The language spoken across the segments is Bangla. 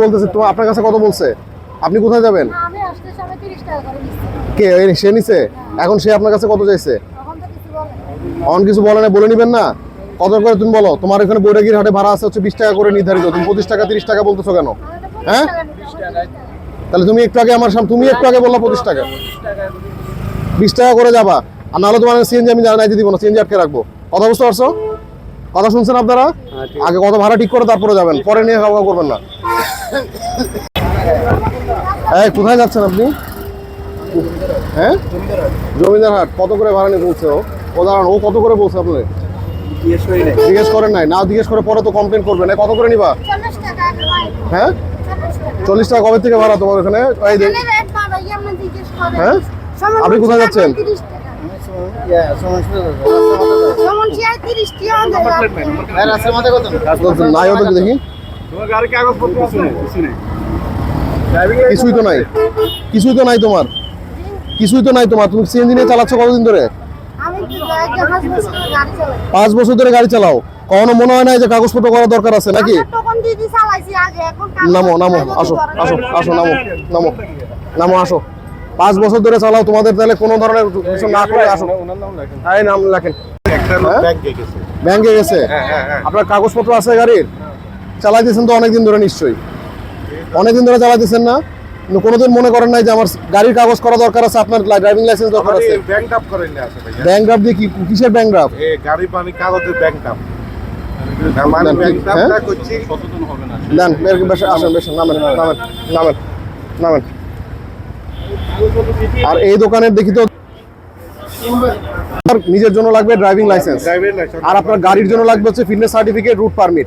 বলতেছে তো আপনার কাছে কত বলছে? আপনি কোথায় যাবেন? কে সে নিছে? এখন সে আপনার কাছে কত চাইছে? তখন তো কিছু বলে না। অন কিছু বলে না বলে নিবেন না? কত করে তুমি বলো? তোমার এখানে বৈরাগীর হাটে ভাড়া আছে হচ্ছে বিশ টাকা করে নির্ধারিত। তুমি পঁচিশ টাকা তিরিশ টাকা বলতেছো কেন? হ্যাঁ? তাহলে তুমি একটু আগে আমার সামনে তুমি একটু আগে বললা পঁচিশ টাকা। বিশ টাকা করে যাবা। আর নাহলে তোমার সিএনজি আমি জানাই দিব না সিএনজি আটকে রাখব। কথা বুঝতে পারছ? কথা শুনছেন আপনারা? আগে কত ভাড়া ঠিক করে তারপরে যাবেন। পরে নিয়ে খাওয়া করবেন না। এই কোথায় যাচ্ছেন আপনি? হ্যাঁ? জমিদার হাট কত করে ভাড়া নিয়ে বলছে ও? ও দাঁড়ান ও কত করে বলছে আপনার জিজ্ঞেস করেন নাই? না জিজ্ঞেস করে পরে তো কমপ্লেন করবেন। এই কত করে নিবা? হ্যাঁ? চল্লিশ টাকা। কবে থেকে ভাড়া তোমার ওখানে। হ্যাঁ? আপনি কোথায় যাচ্ছেন? 30 টাকা। সমন শিয়ার 30 টাকা। আমাদের নাই দেখি? কিছুই তো নাই। কিছুই তো নাই তোমার। কিছুই তো নাই তোমার। তুমি সিএনজি নিয়ে চালাচ্ছ কতদিন ধরে? পাঁচ বছর ধরে গাড়ি চালাও। কখনো মনে হয় না যে কাগজপত্র করা দরকার আছে নাকি? আমরা তখন দিদি চালাইছি আগে এখন কাগজ নামো নামো আসো আসো আসো নামো নামো নামো আসো। পাঁচ বছর ধরে চালাও তোমাদের তাহলে কোনো ধরনের কিছু না করে আসো। এই নাম লেখেন। হ্যাঁ? ব্যাংকে গেছে। আপনার কাগজপত্র আছে গাড়ির? চালাইতেছেন তো অনেকদিন ধরে নিশ্চয়ই। অনেকদিন ধরে চালাইতেছেন না। কোনোদিন মনে করেন নাই যে আমার গাড়ির কাগজ করা দরকার আছে আপনার ড্রাইভিং লাইসেন্স দরকার আছে। ব্যাংক আপ করেন না আছে ভাইয়া ব্যাংক ড্রাফট দিয়ে কি কিসের ব্যাংক ড্রাফট এ গাড়ি পানি কাগজের ব্যাংক আর এই দোকানের দেখি তো নিজের জন্য লাগবে ড্রাইভিং লাইসেন্স আর আপনার গাড়ির জন্য লাগবে হচ্ছে ফিটনেস সার্টিফিকেট রুট পারমিট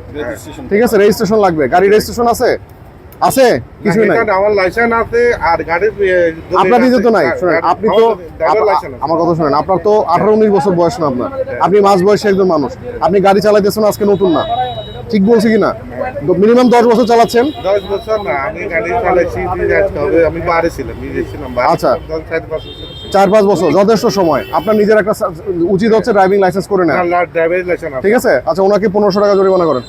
ঠিক আছে রেজিস্ট্রেশন লাগবে। গাড়ি রেজিস্ট্রেশন আছে? আছে? কিছুই নাই? আমার লাইসেন্স আছে আর গাড়ির আপনার দিতে তো নাই। শুনেন আপনি তো আমার কথা শুনেন আপনার তো আঠারো উনিশ বছর বয়স না আপনার। আপনি মাঝ বয়সী একজন মানুষ। আপনি গাড়ি চালাইতেছেন আজকে নতুন না। ঠিক বলছি কি না মিনিমাম দশ বছর চালাচ্ছেন? দশ বছর না আমি গাড়ি হবে আমি ছিলাম নিজে ছিলাম আচ্ছা। চার পাঁচ বছর যথেষ্ট সময়। আপনার নিজের একটা উচিত হচ্ছে ড্রাইভিং লাইসেন্স করে নেন ঠিক আছে? আচ্ছা ওনাকে পনেরোশো টাকা জরিমানা করেন।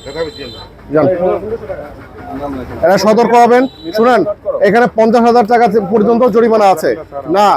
যান। এটা সতর্ক হবেন। শুনেন এখানে পঞ্চাশ হাজার টাকা পর্যন্ত জরিমানা আছে। না।